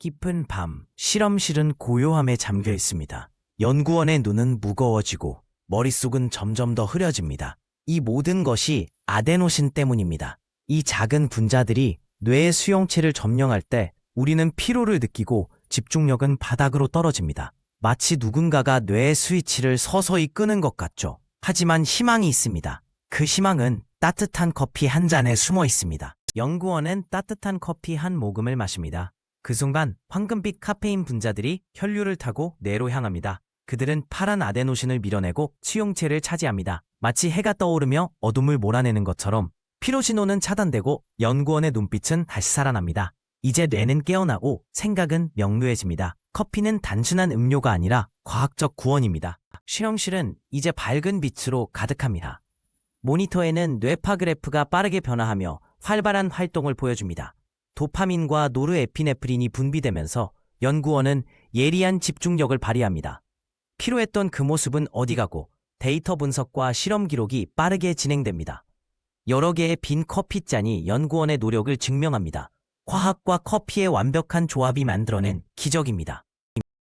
깊은 밤, 실험실은 고요함에 잠겨 있습니다. 연구원의 눈은 무거워지고 머릿속은 점점 더 흐려집니다. 이 모든 것이 아데노신 때문입니다. 이 작은 분자들이 뇌의 수용체를 점령할 때 우리는 피로를 느끼고 집중력은 바닥으로 떨어집니다. 마치 누군가가 뇌의 스위치를 서서히 끄는 것 같죠. 하지만 희망이 있습니다. 그 희망은 따뜻한 커피 한 잔에 숨어 있습니다. 연구원은 따뜻한 커피 한 모금을 마십니다. 그 순간 황금빛 카페인 분자들이 혈류를 타고 뇌로 향합니다. 그들은 파란 아데노신을 밀어내고 수용체를 차지합니다. 마치 해가 떠오르며 어둠을 몰아내는 것처럼 피로신호는 차단되고 연구원의 눈빛은 다시 살아납니다. 이제 뇌는 깨어나고 생각은 명료해집니다. 커피는 단순한 음료가 아니라 과학적 구원입니다. 실험실은 이제 밝은 빛으로 가득합니다. 모니터에는 뇌파 그래프가 빠르게 변화하며 활발한 활동을 보여줍니다. 도파민과 노르에피네프린이 분비되면서 연구원은 예리한 집중력을 발휘합니다. 필요했던 그 모습은 어디 가고 데이터 분석과 실험 기록이 빠르게 진행됩니다. 여러 개의 빈 커피잔이 연구원의 노력을 증명합니다. 과학과 커피의 완벽한 조합이 만들어낸 기적입니다.